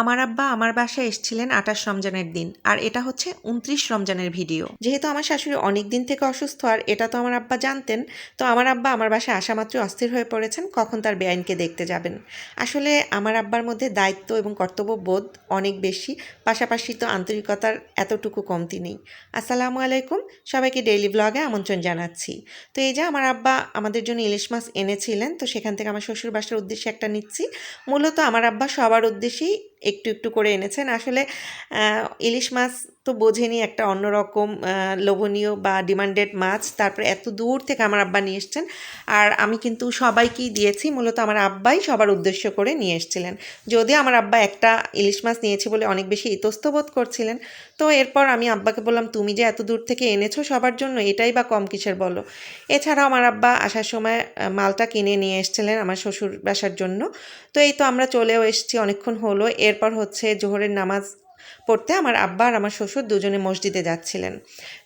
আমার আব্বা আমার বাসায় এসেছিলেন আঠাশ রমজানের দিন, আর এটা হচ্ছে উনত্রিশ রমজানের ভিডিও। যেহেতু আমার শাশুড়ি অনেক দিন থেকে অসুস্থ, আর এটা তো আমার আব্বা জানতেন, তো আমার আব্বা আমার বাসায় আসা মাত্রই অস্থির হয়ে পড়েছেন, কখন তার বেআইনকে দেখতে যাবেন। আসলে আমার আব্বার মধ্যে দায়িত্ব এবং কর্তব্যবোধ অনেক বেশি, পাশাপাশি তো আন্তরিকতার এতটুকু কমতি নেই। আসসালামু আলাইকুম, সবাইকে ডেইলি ব্লগে আমন্ত্রণ জানাচ্ছি। তো এই যে আমার আব্বা আমাদের জন্য ইলিশ মাছ এনেছিলেন, তো সেখান থেকে আমার শ্বশুর বাসার উদ্দেশ্যে একটা নিচ্ছি। মূলত আমার আব্বা সবার উদ্দেশ্যেই একটু একটু করে এনেছেন। আসলে ইলিশ মাছ তো বোঝেনি একটা অন্যরকম লোভনীয় বা ডিমান্ডেড মাছ। তারপরে এত দূর থেকে আমার আব্বা নিয়ে এসছেন। আর আমি কিন্তু সবাইকেই দিয়েছি, মূলত আমার আব্বাই সবার উদ্দেশ্য করে নিয়ে এসছিলেন। যদিও আমার আব্বা একটা ইলিশ মাছ নিয়েছি বলে অনেক বেশি ইতস্তবোধ করছিলেন তো এরপর আমি আব্বাকে বললাম, তুমি যে এত দূর থেকে এনেছো সবার জন্য, এটাই বা কম কিসের বলো? এছাড়াও আমার আব্বা আসার সময় মালটা কিনে নিয়ে এসছিলেন আমার শ্বশুর বাসার জন্য। তো এই তো আমরা চলেও এসেছি, অনেকক্ষণ হলো। এরপর হচ্ছে জোহরের নামাজ পড়তে আমার আব্বা আর আমার শ্বশুর দুজনে মসজিদে যাচ্ছিলেন।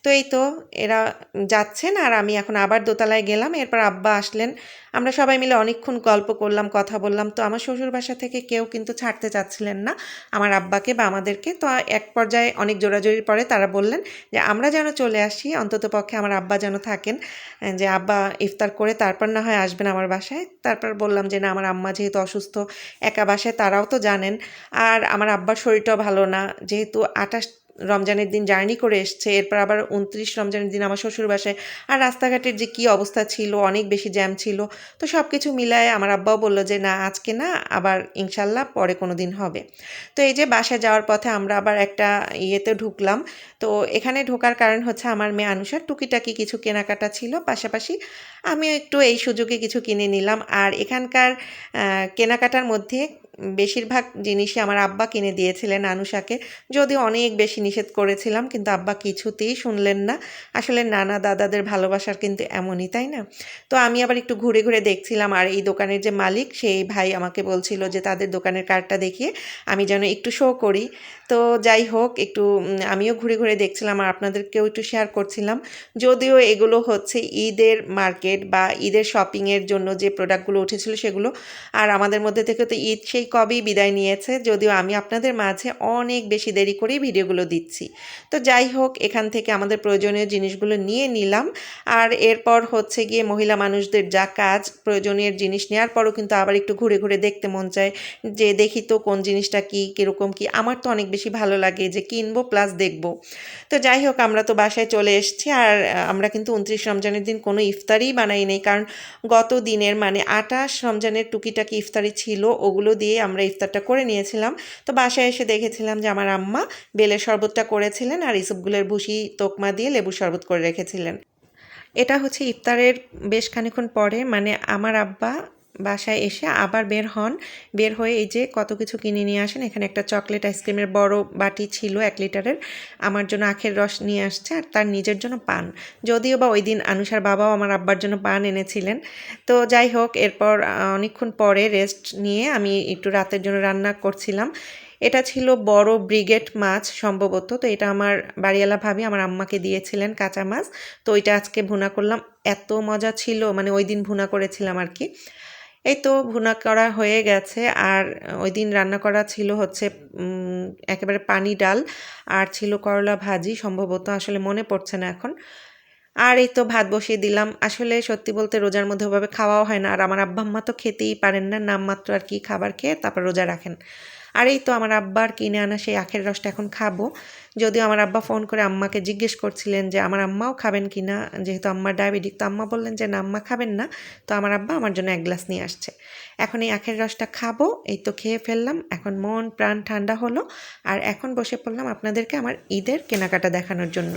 তো এই তো এরা যাচ্ছেন আর আমি এখন আবার দোতলায় গেলাম। এরপর আব্বা আসলেন। আমরা সবাই মিলে অনেকক্ষণ গল্প করলাম, কথা বললাম। তো আমার শ্বশুর বাসা থেকে কেউ কিন্তু ছাড়তে চাচ্ছিলেন না আমার আব্বাকে বা আমাদেরকে। তো এক পর্যায়ে অনেক জোরাজোরির পরে তারা বললেন যে, আমরা যেন চলে আসি। অন্তত পক্ষে আমার আব্বা যেন থাকেন। যে, আব্বা ইফতার করে তারপর না হয় আসবেন আমার বাসায়। তারপর বললাম যে, না, আমার আম্মা যেহেতু অসুস্থ একা বাসায় তারাও তো জানেন। আর আমার আব্বার শরীরটাও ভালো না। যেহেতু আঠাশ রমজানের দিন জার্নি করে এসছে, এরপর আবার উনত্রিশ রমজানের দিন আমার শ্বশুর বাসায়। আর রাস্তাঘাটের যে কী অবস্থা ছিল, অনেক বেশি জ্যাম ছিল। তো সব কিছু মিলায় আমার আব্বাও বলল যে, না, আজকে না, আবার ইনশাল্লাহ পরে কোনো দিন হবে। তো এই যে বাসায় যাওয়ার পথে আমরা আবার একটা ইয়েতে ঢুকলাম। তো এখানে ঢোকার কারণ হচ্ছে আমার মেয়ে আনুষার টুকিটাকি কিছু কেনাকাটা ছিল। পাশাপাশি আমিও একটু এই সুযোগে কিছু কিনে নিলাম। আর এখানকার কেনাকাটার মধ্যে বেশিরভাগ জিনিসই আমার আব্বা কিনে দিয়েছিলেন আনুষাকে। যদিও অনেক বেশি নিষেধ করেছিলাম, কিন্তু আব্বা কিছুতেই শুনলেন না। আসলে নানা দাদাদের ভালোবাসার কিন্তু এমনই, তাই না? তো আমি আবার একটু ঘুরে ঘুরে দেখছিলাম, আর এই দোকানের যে মালিক, সেই ভাই আমাকে বলছিল যে, তাদের দোকানের কার্ডটা দেখিয়ে আমি যেন একটু শো করি। তো যাই হোক, একটু আমিও ঘুরে ঘুরে দেখছিলাম, আর আপনাদেরকেও একটু শেয়ার করছিলাম। যদিও এগুলো হচ্ছে ঈদের মার্কেট বা ঈদের শপিংয়ের জন্য যে প্রোডাক্টগুলো উঠেছিল সেগুলো, আর আমাদের মধ্যে থেকে তো ঈদ সেই কবেই বিদায় নিয়েছে, যদিও আমি আপনাদের মাঝে অনেক বেশি দেরি করেই ভিডিওগুলো দিচ্ছি। তো যাই হোক, এখান থেকে আমাদের প্রয়োজনীয় জিনিসগুলো নিয়ে নিলাম। আর এরপর হচ্ছে গিয়ে মহিলা মানুষদের যা কাজ, প্রয়োজনীয় জিনিস নেওয়ার পরও কিন্তু আবার একটু ঘুরে ঘুরে দেখতে মন চায় যে দেখি তো কোন জিনিসটা কি, কীরকম কি। আমার তো অনেক বেশি ভালো লাগে যে কিনবো প্লাস দেখব। তো যাই হোক, আমরা তো বাসায় চলে এসেছি আর আমরা কিন্তু উনত্রিশ রমজানের দিন কোনো ইফতারই বানাই নেই। কারণ গত দিনের মানে আটাশ রমজানের টুকিটাকি ইফতারি ছিল, ওগুলো দিয়ে আমরা ইফতারটা করে নিয়েছিলাম। তো বাসায় এসে দেখেছিলাম যে আমার আম্মা বেলের শরবতটা করেছিলেন আর ইসবগুলের ভুসি তোকমা দিয়ে লেবু শরবত করে রেখেছিলেন। এটা হচ্ছে ইফতারের বেশ খানিক্ষণ পরে মানে আমার আব্বা বাসায় এসে আবার বের হন। বের হয়ে এই যে কত কিছু কিনে নিয়ে আসেন। এখানে একটা চকলেট আইসক্রিমের বড় বাটি ছিল এক লিটারের। আমার জন্য আখের রস নিয়ে আসছে আর তার নিজের জন্য পান। যদিও বা ওই দিন আনুষার বাবাও আমার আব্বার জন্য পান এনেছিলেন। তো যাই হোক, এরপর অনেকক্ষণ পরে রেস্ট নিয়ে আমি একটু রাতের জন্য রান্না করছিলাম। এটা ছিল বড় ব্রিগেড মাছ সম্ভবত। তো এটা আমার বাড়িওয়ালা ভাবি আমার আম্মাকে দিয়েছিলেন কাঁচা মাছ। তো ওইটা আজকে ভুনা করলাম। এত মজা ছিল মানে ওই দিন ভুনা করেছিলাম আর কি। এই তো ভুনা করা হয়ে গেছে। আর ওই দিন রান্না করা ছিল হচ্ছে একেবারে পানি ডাল আর ছিল করলা ভাজি। সম্ভবত আসলে মনে পড়ছে না এখন। আর এই তো ভাত বসিয়ে দিলাম। আসলে সত্যি বলতে রোজার মধ্যে ওভাবে খাওয়াও হয় না। আর আমার আব্বা আম্মা তো খেতেই পারেন না। নামমাত্র আর কি খাবার খেয়ে তারপর রোজা রাখেন। আর এই তো আমার আব্বার কিনে আনা সেই আখের রসটা এখন খাব। যদিও আমার আব্বা ফোন করে আম্মাকে জিজ্ঞেস করছিলেন যে, আমার আম্মাও খাবেন কি না? যেহেতু আম্মার ডায়াবেটিক, তো আম্মা বললেন যে, না, আম্মা খাবেন না। তো আমার আব্বা আমার জন্য এক গ্লাস নিয়ে আসছে। এখন এই আখের রসটা খাব, এই তো খেয়ে ফেললাম। এখন মন, প্রাণ ঠান্ডা হলো। আর এখন বসে পড়লাম আপনাদেরকে আমার ঈদের কেনাকাটা দেখানোর জন্য।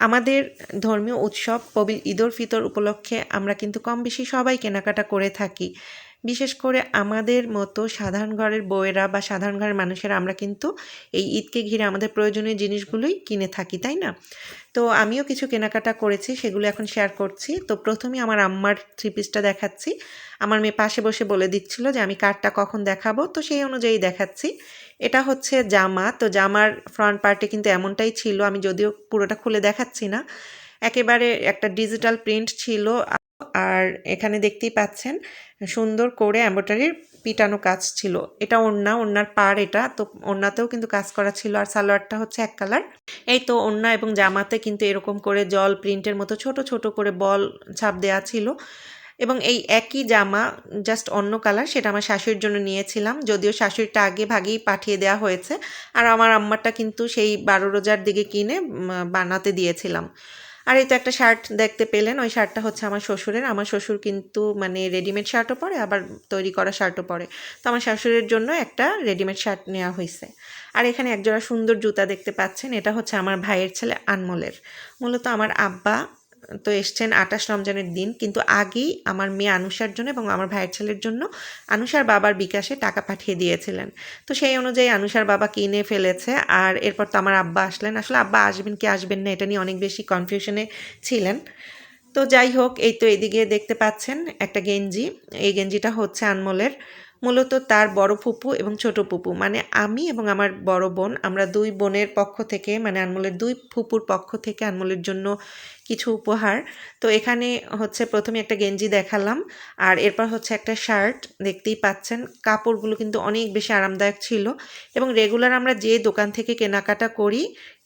আমাদের ধর্মীয় উৎসব, পবিল ঈদুল ফিতর উপলক্ষে আমরা কিন্তু কম বেশি সবাই কেনাকাটা করে থাকি। বিশেষ করে আমাদের মতো সাধারণ ঘরের বউয়েরা বা সাধারণ ঘরের মানুষেরা, আমরা কিন্তু এই ঈদকে ঘিরে আমাদের প্রয়োজনীয় জিনিসগুলোই কিনে থাকি, তাই না? তো আমিও কিছু কেনাকাটা করেছি, সেগুলো এখন শেয়ার করছি। তো প্রথমেই আমার আম্মার থ্রি পিসটা দেখাচ্ছি। আমার মেয়ে পাশে বসে বলে দিচ্ছিল যে, আমি কার্ডটা কখন দেখাবো? তো সেই অনুযায়ী দেখাচ্ছি। এটা হচ্ছে জামা। তো জামার ফ্রন্ট পার্টে কিন্তু এমনটাই ছিল, আমি যদিও পুরোটা খুলে দেখাচ্ছি না। একেবারে একটা ডিজিটাল প্রিন্ট ছিল। আর এখানে দেখতেই পাচ্ছেন, সুন্দর করে এম্ব্রয়ডারির পিটানো কাজ ছিল। এটা ওড়না, ওড়নার পার এটা, তো ওড়নাতেও কিন্তু কাজ করা ছিল। আর সালোয়ারটা হচ্ছে এক কালার। এই তো ওড়না এবং জামাতে কিন্তু এরকম করে জল প্রিন্টের মতো ছোট ছোট করে বল ছাপ দেওয়া ছিল। এবং এই একই জামা জাস্ট অন্য কালার, সেটা আমার শাশুড়ির জন্য নিয়েছিলাম। যদিও শাশুড়িটা আগে ভাগেই পাঠিয়ে দেওয়া হয়েছে। আর আমার আম্মারটা কিন্তু সেই বারো রোজার দিকে কিনে বানাতে দিয়েছিলাম। আর এই তো একটা শার্ট দেখতে পেলেন, ওই শার্টটা হচ্ছে আমার শ্বশুরের। আমার শ্বশুর কিন্তু মানে রেডিমেড শার্টও পরে, আবার তৈরি করা শার্টও পরে। তো আমার শাশুড়ির জন্য একটা রেডিমেড শার্ট নেওয়া হয়েছে আর এখানে একজোড়া সুন্দর জুতা দেখতে পাচ্ছেন, এটা হচ্ছে আমার ভাইয়ের ছেলে আনমলের। মূলত আমার আব্বা তো এসছেন আটাশ রমজানের দিন। কিন্তু আগেই আমার মেয়ে আনুষার জন্য এবং আমার ভাইয়ের ছেলের জন্য আনুষার বাবার বিকাশে টাকা পাঠিয়ে দিয়েছিলেন। তো সেই অনুযায়ী আনুষার বাবা কিনে ফেলেছে আর এরপর তো আমার আব্বা আসলেন। আসলে আব্বা আসবেন কি আসবেন না এটা নিয়ে অনেক বেশি কনফিউশনে ছিলেন। তো যাই হোক, এই তো এদিকে দেখতে পাচ্ছেন একটা গেঞ্জি। এই গেঞ্জিটা হচ্ছে আনমোলের। মূলত তার বড় ফুপু এবং ছোট ফুপু। মানে আমি এবং আমার বড় বোন, আমরা দুই বোনের পক্ষ থেকে মানে আনমোলের দুই ফুপুর পক্ষ থেকে আনমোলের জন্য কিছু উপহার। তো এখানে হচ্ছে প্রথমে একটা গেঞ্জি দেখালাম, আর এরপর হচ্ছে একটা শার্ট, দেখতেই পাচ্ছেন। কাপড়গুলো কিন্তু অনেক বেশি আরামদায়ক ছিল এবং রেগুলার আমরা যে দোকান থেকে কেনাকাটা করি,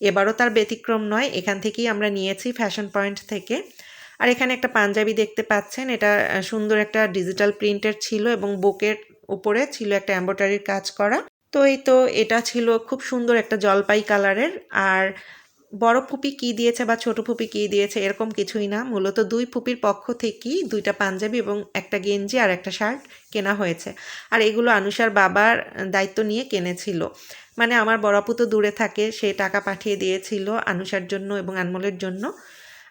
এবারও তার ব্যতিক্রম নয়, এখান থেকেই আমরা নিয়েছি ফ্যাশন পয়েন্ট থেকে। আর এখানে একটা পাঞ্জাবি দেখতে পাচ্ছেন, এটা সুন্দর একটা ডিজিটাল প্রিন্টের ছিল এবং বুকের উপরে ছিল একটা এম্ব্রয়ডারির কাজ করা। তো এই তো এটা ছিল খুব সুন্দর একটা জলপাই কালারের। আর বড় ফুপি কি দিয়েছে বা ছোট ফুপি কি দিয়েছে এরকম কিছুই না। মূলত দুই ফুপির পক্ষ থেকেই দুইটা পাঞ্জাবি এবং একটা গেঞ্জি আর একটা শার্ট কেনা হয়েছে। আর এগুলো আনুষার বাবার দায়িত্ব নিয়ে কিনেছিল। মানে আমার বড় আপু তো দূরে থাকে, সে টাকা পাঠিয়ে দিয়েছিল আনুষার জন্য এবং আনমলের জন্য।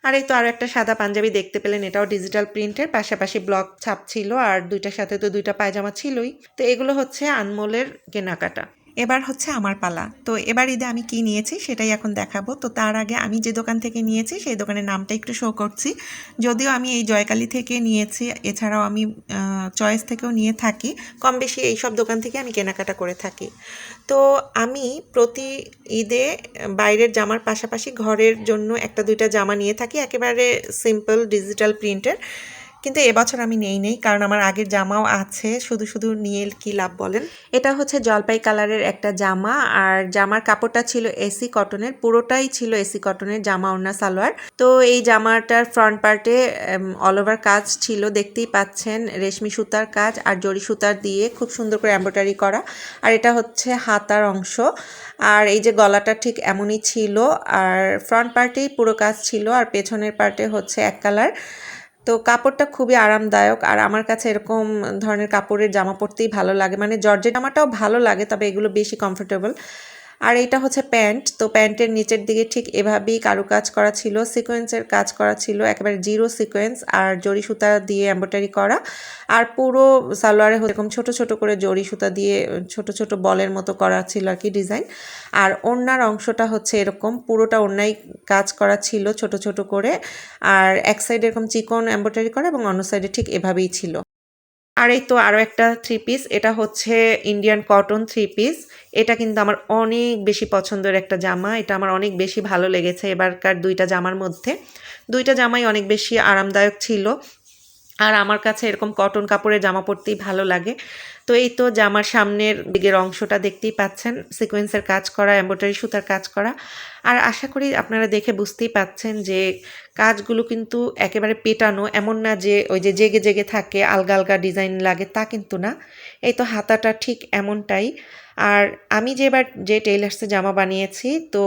আর এই তো আরও একটা সাদা পাঞ্জাবি দেখতে পেলেন, এটাও ডিজিটাল প্রিন্টের পাশাপাশি ব্লক ছাপ ছিল, আর দুইটার সাথে তো দুইটা পায়জামা ছিলই। তো এগুলো হচ্ছে আনমোলের কেনাকাটা। এবার হচ্ছে আমার পালা। তো এবার ঈদে আমি কি নিয়েছি সেটাই এখন দেখাবো। তো তার আগে আমি যে দোকান থেকে নিয়েছি সেই দোকানের নামটা একটু শো করছি। যদিও আমি এই জয়কালী থেকে নিয়েছি, এছাড়াও আমি চয়েস থেকেও নিয়ে থাকি। কম বেশি এই সব দোকান থেকে আমি কেনাকাটা করে থাকি। তো আমি প্রতি ঈদে বাইরের জামার পাশাপাশি ঘরের জন্য একটা দুইটা জামা নিয়ে থাকি। একেবারে সিম্পল ডিজিটাল প্রিন্টের কিন্তু এবছর আমি নেই নেই। কারণ আমার আগের জামাও আছে, শুধু শুধু নিয়ে কি লাভ বলেন? এটা হচ্ছে জলপাই কালারের একটা জামা, আর জামার কাপড়টা ছিল এসি কটনের, পুরোটাই ছিল এসি কটনের জামা ওড়না, সালোয়ার। তো এই জামাটার ফ্রন্ট পার্টে অল ওভার কাজ ছিল, দেখতেই পাচ্ছেন, রেশমি সুতার কাজ আর জরি সুতার দিয়ে খুব সুন্দর করে এম্ব্রয়ডারি করা। আর এটা হচ্ছে হাতার অংশ, আর এই যে গলাটা ঠিক এমনই ছিল, আর ফ্রন্ট পার্টেই পুরো কাজ ছিল, আর পেছনের পার্টে হচ্ছে এক কালার। তো কাপড়টা খুবই আরামদায়ক। আর আমার কাছে এরকম ধরনের কাপড়ের জামা পরতেই ভালো লাগে। মানে জর্জেট জামাটাও ভালো লাগে, তবে এগুলো বেশি কমফোর্টেবল আর এটা হচ্ছে প্যান্ট। তো প্যান্টের নিচের দিকে ঠিক এভাবেই কারুকাজ করা ছিল, সিকোয়েন্সের কাজ করা ছিল, একেবারে জিরো সিকোয়েন্স আর জরি সুতা দিয়ে এম্ব্রয়ডারি করা। আর পুরো সালোয়ারে এরকম ছোট ছোট করে জরি সুতা দিয়ে, ছোট ছোট বলের মতো করা ছিল আর কি ডিজাইন। আর ওড়নার অংশটা হচ্ছে এরকম পুরোটা ওড়নাই কাজ করা ছিল ছোট ছোট করে। আর এক সাইডে এরকম চিকন এম্ব্রয়ডারি করা এবং অন্য সাইডে ঠিক এভাবেই ছিল। আর এই তো আরও একটা থ্রি পিস এটা হচ্ছে ইন্ডিয়ান কটন থ্রি পিস এটা কিন্তু আমার অনেক বেশি পছন্দের একটা জামা, এটা আমার অনেক বেশি ভালো লেগেছে এবারকার দুইটা জামার মধ্যে। দুইটা জামাই অনেক বেশি আরামদায়ক ছিল। আর আমার কাছে এরকম কটন কাপড়ের জামা পরতেই ভালো লাগে। তো এই তো জামার সামনের দিকের অংশটা দেখতেই পাচ্ছেন সিকোয়েন্সের কাজ করা এম্ব্রয়ডারি সুতার কাজ করা। আর আশা করি আপনারা দেখে বুঝতেই পাচ্ছেন যে কাজগুলো কিন্তু একেবারে পেটানো, এমন না যে ওই যে জেগে জেগে থাকে, আলগা আলগা ডিজাইন লাগে তা কিন্তু না। এই তো হাতাটা ঠিক এমনটাই। আর আমি যে এবার যে টেইলার্সে জামা বানিয়েছি, তো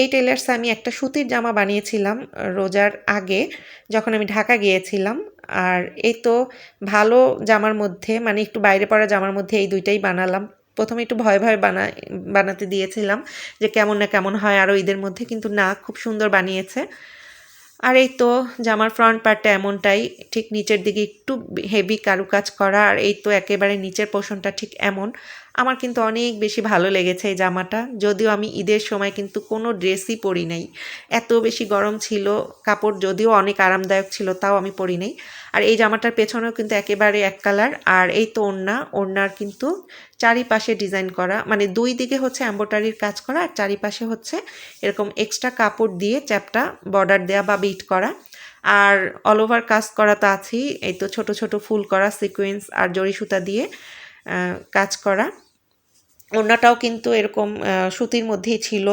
এই টেলার্সে আমি একটা সুতির জামা বানিয়েছিলাম রোজার আগে, যখন আমি ঢাকা গিয়েছিলাম। আর এই তো ভালো জামার মধ্যে মানে একটু বাইরে পড়া জামার মধ্যে এই দুইটাই বানালাম। প্রথমে একটু ভয় ভয় বানা বানাতে দিয়েছিলাম যে কেমন না কেমন হয় আরও ঈদের মধ্যে, কিন্তু না, খুব সুন্দর বানিয়েছে। আর এই তো জামার ফ্রন্ট পার্টটা এমনটাই, ঠিক নিচের দিকে একটু হেভি কারুকাজ করা, আর এই তো একেবারে নিচের পোষণটা ঠিক এমন। আমার কিন্তু অনেক বেশি ভালো লেগেছে এই জামাটা। যদিও আমি ঈদের সময় কিন্তু কোনো ড্রেসই পরি নাই। এত বেশি গরম ছিল, কাপড় যদিও অনেক আরামদায়ক ছিল, তাও আমি পরি নাই। আর এই জামাটার পেছনেও কিন্তু একেবারে এক কালার আর এই তো ওড়না। ওড়নার কিন্তু চারিপাশে ডিজাইন করা মানে দুই দিকে হচ্ছে এম্ব্রয়ডারির কাজ করা, আর চারিপাশে হচ্ছে এরকম এক্সট্রা কাপড় দিয়ে চ্যাপটা বর্ডার দেওয়া বা বিট করা। আর অল ওভার কাজ করা তো আছেই, এই তো ছোট ছোট ফুল করা সিকোয়েন্স আর জড়ি সুতা দিয়ে। কাজ করা। ওড়নাটাও কিন্তু এরকম সুতির মধ্যেই ছিল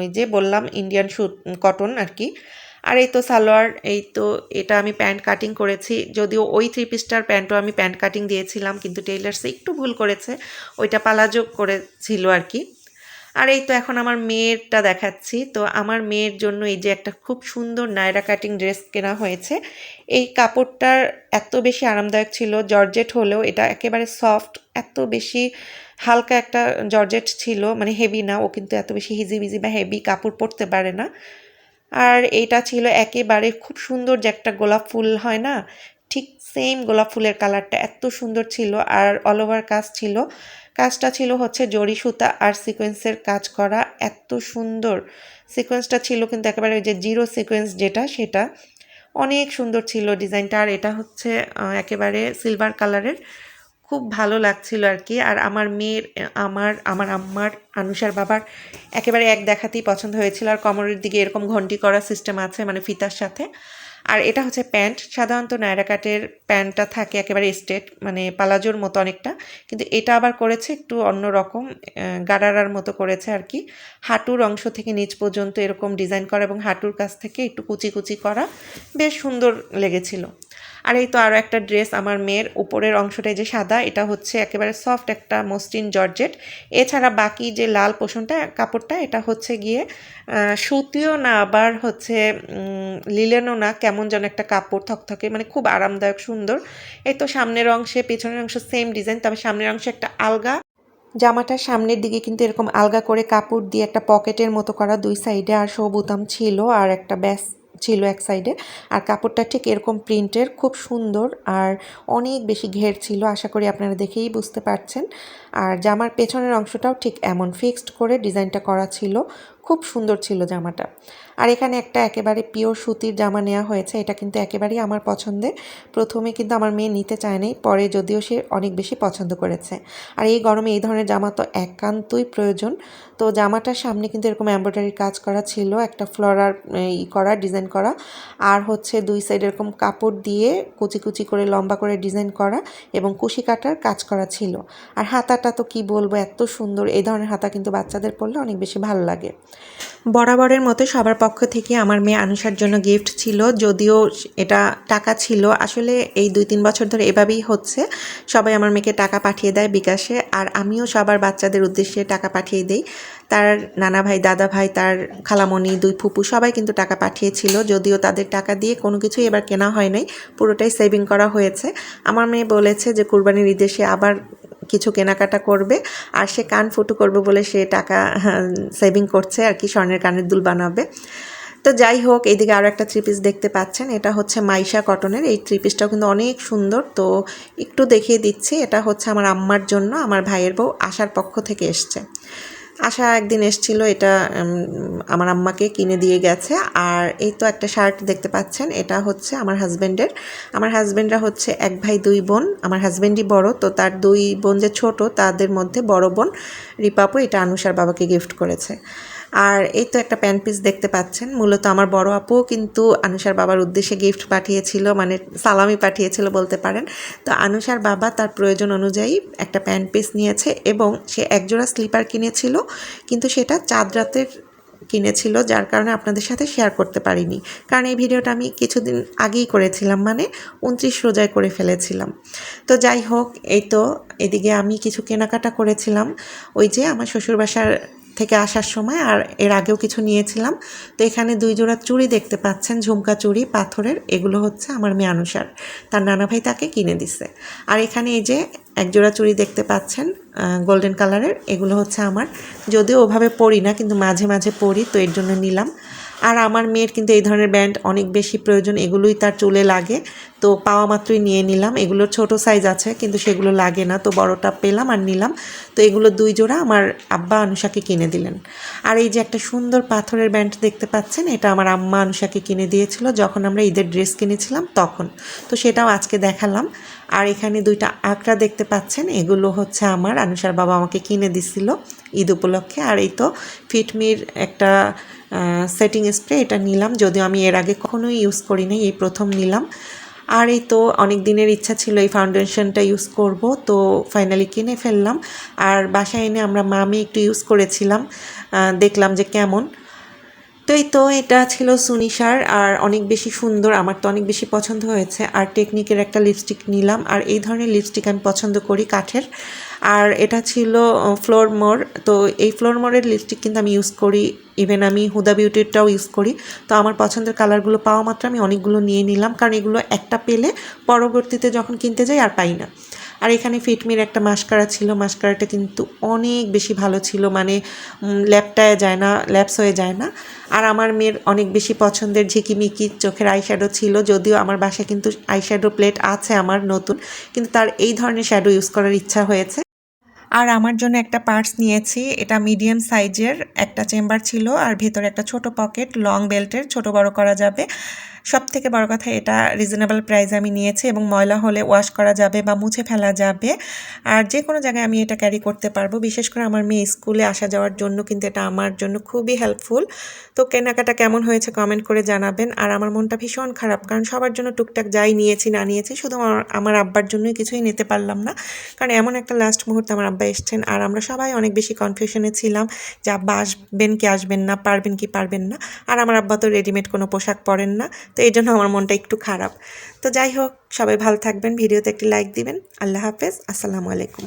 ওই যে বললাম ইন্ডিয়ান সুত কটন আর কি। আর এই তো সালোয়ার, এই তো এটা আমি প্যান্ট কাটিং করেছি। যদিও ওই থ্রি পিসটার প্যান্টও আমি প্যান্ট কাটিং দিয়েছিলাম, কিন্তু টেইলার্সে একটু ভুল করেছে। ওইটা পালাজো করেছিল আর কি। আর এই তো এখন আমার মেয়েরটা দেখাচ্ছি। তো আমার মেয়ের জন্য এই যে একটা খুব সুন্দর নায়রা কাটিং ড্রেস কেনা হয়েছে। এই কাপড়টার এত বেশি আরামদায়ক ছিল, জর্জেট হলেও এটা একেবারে সফট, এত বেশি হালকা একটা জর্জেট ছিল মানে হেভি না, ও কিন্তু এত বেশি হিজি বিজি বা হেভি কাপড় পরতে পারে না। আর এটা ছিল একেবারে খুব সুন্দর যে একটা গোলাপ ফুল, হয় না? ঠিক সেম গোলাপ ফুলের কালারটা এত সুন্দর ছিল, আর অল ওভার কাজ ছিল। কাজটা ছিল হচ্ছে জরি সুতা আর সিকোয়েন্সের কাজ করা। এত সুন্দর সিকোয়েন্সটা ছিল কিন্তু একেবারে যে জিরো সিকোয়েন্স যেটা, সেটা অনেক সুন্দর ছিল ডিজাইনটা। আর এটা হচ্ছে একেবারে সিলভার কালারের খুব ভালো লাগছিল আর কি। আর আমার মেয়ের, আমার আমার আম্মার, আনুষার বাবার একেবারে এক দেখাতেই পছন্দ হয়েছিল। আর কোমরের দিকে এরকম ঘন্টি করা সিস্টেম আছে মানে ফিতার সাথে। আর এটা হচ্ছে প্যান্ট। সাধারণত নায়রা কাটের প্যান্টটা থাকে একেবারে স্ট্রেট মানে পালাজোর মতো অনেকটা। কিন্তু এটা আবার করেছে একটু অন্য রকম গাড়ারার মতো করেছে আর কি। হাঁটুর অংশ থেকে নিচ পর্যন্ত এরকম ডিজাইন করা এবং হাঁটুর কাছ থেকে একটু কুচি কুচি করা বেশ সুন্দর লেগেছিল। আর এই তো আরও একটা ড্রেস আমার মেয়ের উপরের অংশটাই যে সাদা, এটা হচ্ছে একেবারে সফট একটা মসৃণ জর্জেট। এছাড়া বাকি যে লাল পোষণটা, কাপড়টা, এটা হচ্ছে গিয়ে সুতিও না, আবার হচ্ছে লিলেনও না, কেমন যেন একটা কাপড় থকথকে মানে খুব আরামদায়ক, সুন্দর। এই তো সামনের অংশে, পেছনের অংশ সেম ডিজাইন তবে সামনের অংশে একটা আলগা। জামাটার সামনের দিকে কিন্তু এরকম আলগা করে কাপড় দিয়ে একটা পকেটের মতো করা, দুই সাইডে আর সব বুতাম ছিল, আর একটা ব্যাস ছিল এক সাইডে আর কাপড়টা ঠিক এরকম প্রিন্টের, খুব সুন্দর আর অনেক বেশি ঘের ছিল, আশা করি আপনারা দেখেই বুঝতে পারছেন। আর জামার পেছনের অংশটাও ঠিক এমন ফিক্সড করে ডিজাইনটা করা ছিল, খুব সুন্দর ছিল জামাটা। আর এখানে একটা একেবারে পিওর সুতির জামা নেওয়া হয়েছে, এটা কিন্তু একেবারেই আমার পছন্দের। প্রথমে কিন্তু আমার মেয়ে নিতে চায় নাই, পরে যদিও সে অনেক বেশি পছন্দ করেছে। আর এই গরমে এই ধরনের জামা তো একান্তই প্রয়োজন। তো জামাটার সামনে কিন্তু এরকম এমব্রয়ডারি কাজ করা ছিল, একটা ফ্লোরার ই করা ডিজাইন করা। আর হচ্ছে দুই সাইড এরকম কাপড় দিয়ে কুচি কুচি করে, লম্বা করে ডিজাইন করা এবং কুশি কাটার কাজ করা ছিল। আর হাতাটা তো কি বলব, এত সুন্দর। এই ধরনের হাতা কিন্তু বাচ্চাদের পরলে অনেক বেশি ভালো লাগে। বরাবরের মতো সবার পক্ষ থেকে আমার মেয়ে আনুষার জন্য গিফট ছিল, যদিও এটা টাকা ছিল। আসলে এই দুই তিন বছর ধরে এভাবেই হচ্ছে। সবাই আমার মেয়েকে টাকা পাঠিয়ে দেয় বিকাশে, আর আমিও সবার বাচ্চাদের উদ্দেশ্যে টাকা পাঠিয়ে দিই। তার নানা ভাই, দাদা ভাই, তার খালামণি, দুই ফুপু সবাই কিন্তু টাকা পাঠিয়েছিল। যদিও তাদের টাকা দিয়ে কোনো কিছুই এবার কেনা হয় নাই, পুরোটাই সেভিং করা হয়েছে। আমার মেয়ে বলেছে যে, কুরবানির ঈদে আবার কিছু কেনাকাটা করবে, আর সে কান ফুটু করবে বলে সে টাকা সেভিং করছে আর কি, স্বর্ণের কানের দুল বানাবে। তো যাই হোক, এইদিকে আরও একটা থ্রি পিস দেখতে পাচ্ছেন। এটা হচ্ছে মাইশা কটনের। এই থ্রি পিসটাও কিন্তু অনেক সুন্দর। তো একটু দেখিয়ে দিচ্ছি, এটা হচ্ছে আমার আম্মার জন্য, আমার ভাইয়ের বউ আসার পক্ষ থেকে এসছে। আশা একদিন এসছিল, এটা আমার আম্মাকে কিনে দিয়ে গেছে। আর এই তো একটা শার্ট দেখতে পাচ্ছেন, এটা হচ্ছে আমার হাজব্যান্ডের আমার হাজব্যান্ডরা হচ্ছে এক ভাই, দুই বোন। আমার হাজব্যান্ডই বড়, তো তার দুই বোন যে ছোট, তাদের মধ্যে বড় বোন রিপাপু, এটা আনুষার বাবাকে গিফট করেছে। আর এই তো একটা প্যান্ট পিস দেখতে পাচ্ছেন। মূলত আমার বড় আপুও কিন্তু আনুষার বাবার উদ্দেশ্যে গিফট পাঠিয়েছিল মানে সালামি পাঠিয়েছিল বলতে পারেন। তো আনুষার বাবা তার প্রয়োজন অনুযায়ী একটা প্যান্ট পিস নিয়েছে এবং সে একজোড়া স্লিপার কিনেছিল, কিন্তু সেটা চাঁদ রাতের কিনেছিল, যার কারণে আপনাদের সাথে শেয়ার করতে পারিনি। কারণ এই ভিডিওটা আমি কিছুদিন আগেই করেছিলাম মানে উনত্রিশ রোজায় করে ফেলেছিলাম। তো যাই হোক, এই তো এদিকে আমি কিছু কেনাকাটা করেছিলাম। ওই যে আমার শ্বশুরবাসার থেকে আসার সময় আর এর আগেও কিছু নিয়েছিলাম। তো এখানে দুই জোড়া চুড়ি দেখতে পাচ্ছেন, ঝুমকা চুড়ি, পাথরের। এগুলো হচ্ছে আমার মেয়ে অনুসার তার নানা ভাই তাকে কিনে দিছে। আর এখানে এই যে এক জোড়া চুড়ি দেখতে পাচ্ছেন গোল্ডেন কালারের। এগুলো হচ্ছে আমার। যদিও ওভাবে পড়ি না, কিন্তু মাঝে মাঝে পড়ি তো এর জন্য নিলাম। আর আমার মেয়ের কিন্তু এই ধরনের ব্যান্ড অনেক বেশি প্রয়োজন, এগুলোই তার চুলে লাগে। তো পাওয়া মাত্রই নিয়ে নিলাম। এগুলোর ছোট সাইজ আছে, কিন্তু সেগুলো লাগে না। তো বড়টা পেলাম আর নিলাম। তো এগুলো দুই জোড়া আমার আব্বা আনুষাকে কিনে দিলেন। আর এই যে একটা সুন্দর পাথরের ব্যান্ড দেখতে পাচ্ছেন, এটা আমার আম্মা আনুষাকে কিনে দিয়েছিল। যখন আমরা ঈদের ড্রেস কিনেছিলাম তখন। তো সেটাও আজকে দেখালাম। আর এখানে দুইটা আঁকড়া দেখতে পাচ্ছেন। এগুলো হচ্ছে আমার। আনুষার বাবা আমাকে কিনে দিছিল ঈদ উপলক্ষে। আর এই তো ফিটমির একটা সেটিং স্প্রে এটা নিলাম। যদিও আমি এর আগে কখনোই ইউজ করি নাই, এই প্রথম নিলাম। আর এই তো অনেক দিনের ইচ্ছা ছিল এই ফাউন্ডেশনটা ইউজ করব। তো ফাইনালি কিনে ফেললাম। আর বাসায় এনে আমরা মামি একটু ইউজ করেছিলাম। দেখলাম যে কেমন। তো এই তো এটা ছিল সুনিশার আর অনেক বেশি সুন্দর, আমার তো অনেক বেশি পছন্দ হয়েছে। আর টেকনিকের একটা লিপস্টিক নিলাম, আর এই ধরনের লিপস্টিক আমি পছন্দ করি কাঠের। আর এটা ছিল ফ্লোর মোর তো এই ফ্লোর মোরের লিপস্টিক কিন্তু আমি ইউজ করি ইভেন আমি হুদা বিউটিরটাও ইউজ করি। তো আমার পছন্দের কালারগুলো পাওয়া মাত্র আমি অনেকগুলো নিয়ে নিলাম, কারণ এগুলো একটা পেলে পরবর্তীতে যখন কিনতে যাই আর পাই না। আর এখানে ফিটমির একটা মাস্কারা ছিল। মাস্কারাটা কিন্তু অনেক বেশি ভালো ছিল। মানে ল্যাপটায় যায় না, ল্যাপস হয়ে যায় না। আর আমার মেয়ের অনেক বেশি পছন্দের ঝিকিমিকি চোখের আইশ্যাডো ছিল। যদিও আমার বাসায় কিন্তু আইশ্যাডো প্লেট আছে আমার নতুন। কিন্তু তার এই ধরনের শ্যাডো ইউজ করার ইচ্ছা হয়েছে। আর আমার জন্য একটা পার্স নিয়েছি। এটা মিডিয়াম সাইজের একটা চেম্বার ছিল। আর ভেতরে একটা ছোট পকেট লং বেল্টের ছোট বড় করা যাবে। সব থেকে বড় কথা, এটা রিজনেবল প্রাইস আমি নিয়েছি এবং ময়লা হলে ওয়াশ করা যাবে বা মুছে ফেলা যাবে। আর যে কোনো জায়গায় আমি এটা ক্যারি করতে পারব। বিশেষ করে আমার মেয়ে স্কুলে আসা যাওয়ার জন্য কিন্তু এটা আমার জন্য খুবই হেল্পফুল তো কেনাকাটা কেমন হয়েছে কমেন্ট করে জানাবেন। আর আমার মনটা ভীষণ খারাপ, কারণ সবার জন্য টুকটাক যাই নিয়েছি, না নিয়েছি, শুধু আমার আব্বার জন্যই কিছুই নিতে পারলাম না। কারণ এমন একটা লাস্ট মুহূর্তে আমার আব্বা এসছেন আর আমরা সবাই অনেক বেশি কনফিউশনে ছিলাম যে আব্বা আসবেন কি, আসবেন না, পারবেন কি, পারবেন না। আর আমার আব্বা তো রেডিমেড কোনো পোশাক পরেন না। তো এই জন্য আমার মনটা একটু খারাপ। তো যাই হোক, সবাই ভালো থাকবেন, ভিডিওতে একটি লাইক দিবেন। আল্লাহ হাফেজ, আসসালামু আলাইকুম।